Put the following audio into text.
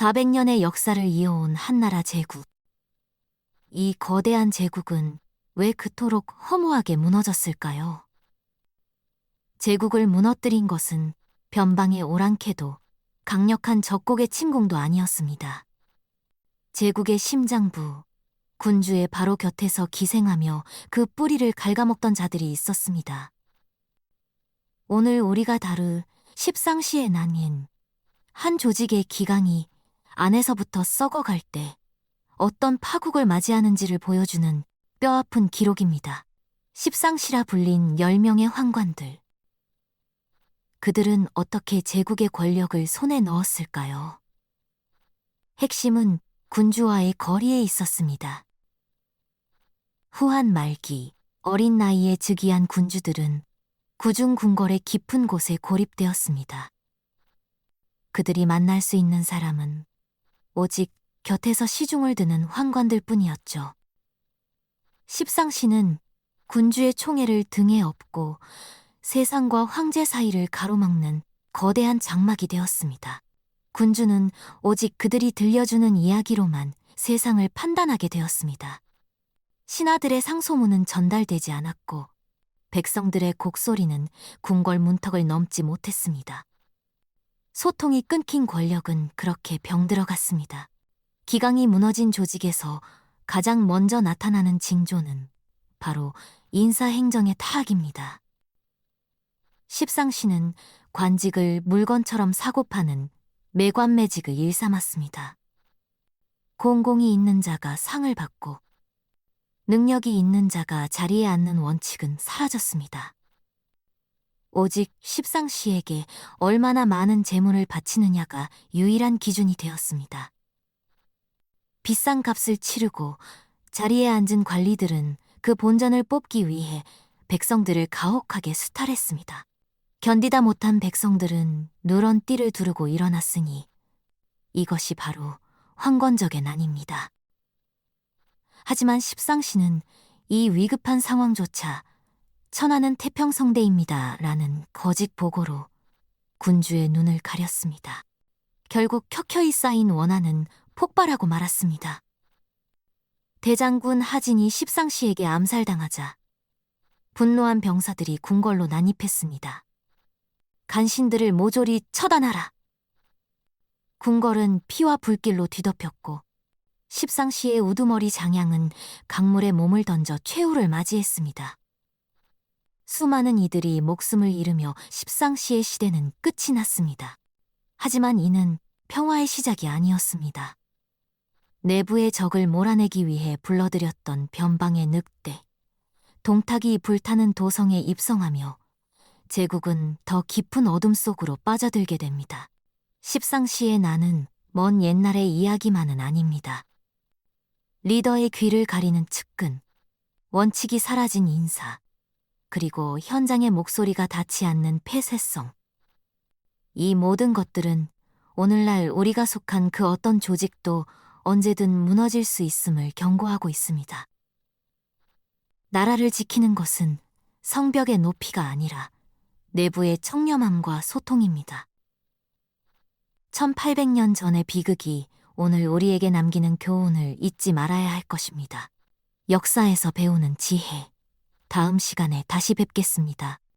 400년의 역사를 이어온 한나라 제국. 이 거대한 제국은 왜 그토록 허무하게 무너졌을까요? 제국을 무너뜨린 것은 변방의 오랑캐도 강력한 적국의 침공도 아니었습니다. 제국의 심장부, 군주의 바로 곁에서 기생하며 그 뿌리를 갉아먹던 자들이 있었습니다. 오늘 우리가 다룰 십상시의 난인, 한 조직의 기강이 안에서부터 썩어갈 때 어떤 파국을 맞이하는지를 보여주는 뼈아픈 기록입니다. 십상시라 불린 10명의 황관들. 그들은 어떻게 제국의 권력을 손에 넣었을까요? 핵심은 군주와의 거리에 있었습니다. 후한 말기, 어린 나이에 즉위한 군주들은 구중궁궐의 깊은 곳에 고립되었습니다. 그들이 만날 수 있는 사람은 오직 곁에서 시중을 드는 황관들 뿐이었죠. 십상시는 군주의 총애를 등에 업고 세상과 황제 사이를 가로막는 거대한 장막이 되었습니다. 군주는 오직 그들이 들려주는 이야기로만 세상을 판단하게 되었습니다. 신하들의 상소문은 전달되지 않았고 백성들의 곡소리는 궁궐 문턱을 넘지 못했습니다. 소통이 끊긴 권력은 그렇게 병들어갔습니다. 기강이 무너진 조직에서 가장 먼저 나타나는 징조는 바로 인사행정의 타악입니다. 십상시는 관직을 물건처럼 사고 파는 매관매직을 일삼았습니다. 공공이 있는 자가 상을 받고 능력이 있는 자가 자리에 앉는 원칙은 사라졌습니다. 오직 십상시에게 얼마나 많은 재물을 바치느냐가 유일한 기준이 되었습니다. 비싼 값을 치르고 자리에 앉은 관리들은 그 본전을 뽑기 위해 백성들을 가혹하게 수탈했습니다. 견디다 못한 백성들은 누런 띠를 두르고 일어났으니 이것이 바로 황건적의 난입니다. 하지만 십상시는 이 위급한 상황조차 천하는 태평성대입니다. 라는 거짓 보고로 군주의 눈을 가렸습니다. 결국 켜켜이 쌓인 원한은 폭발하고 말았습니다. 대장군 하진이 십상시에게 암살당하자 분노한 병사들이 궁궐로 난입했습니다. 간신들을 모조리 처단하라. 궁궐은 피와 불길로 뒤덮였고 십상시의 우두머리 장양은 강물에 몸을 던져 최후를 맞이했습니다. 수많은 이들이 목숨을 잃으며 십상시의 시대는 끝이 났습니다. 하지만 이는 평화의 시작이 아니었습니다. 내부의 적을 몰아내기 위해 불러들였던 변방의 늑대, 동탁이 불타는 도성에 입성하며 제국은 더 깊은 어둠 속으로 빠져들게 됩니다. 십상시의 나는 먼 옛날의 이야기만은 아닙니다. 리더의 귀를 가리는 측근, 원칙이 사라진 인사, 그리고 현장의 목소리가 닿지 않는 폐쇄성. 이 모든 것들은 오늘날 우리가 속한 그 어떤 조직도 언제든 무너질 수 있음을 경고하고 있습니다. 나라를 지키는 것은 성벽의 높이가 아니라 내부의 청렴함과 소통입니다. 1800년 전의 비극이 오늘 우리에게 남기는 교훈을 잊지 말아야 할 것입니다. 역사에서 배우는 지혜. 다음 시간에 다시 뵙겠습니다.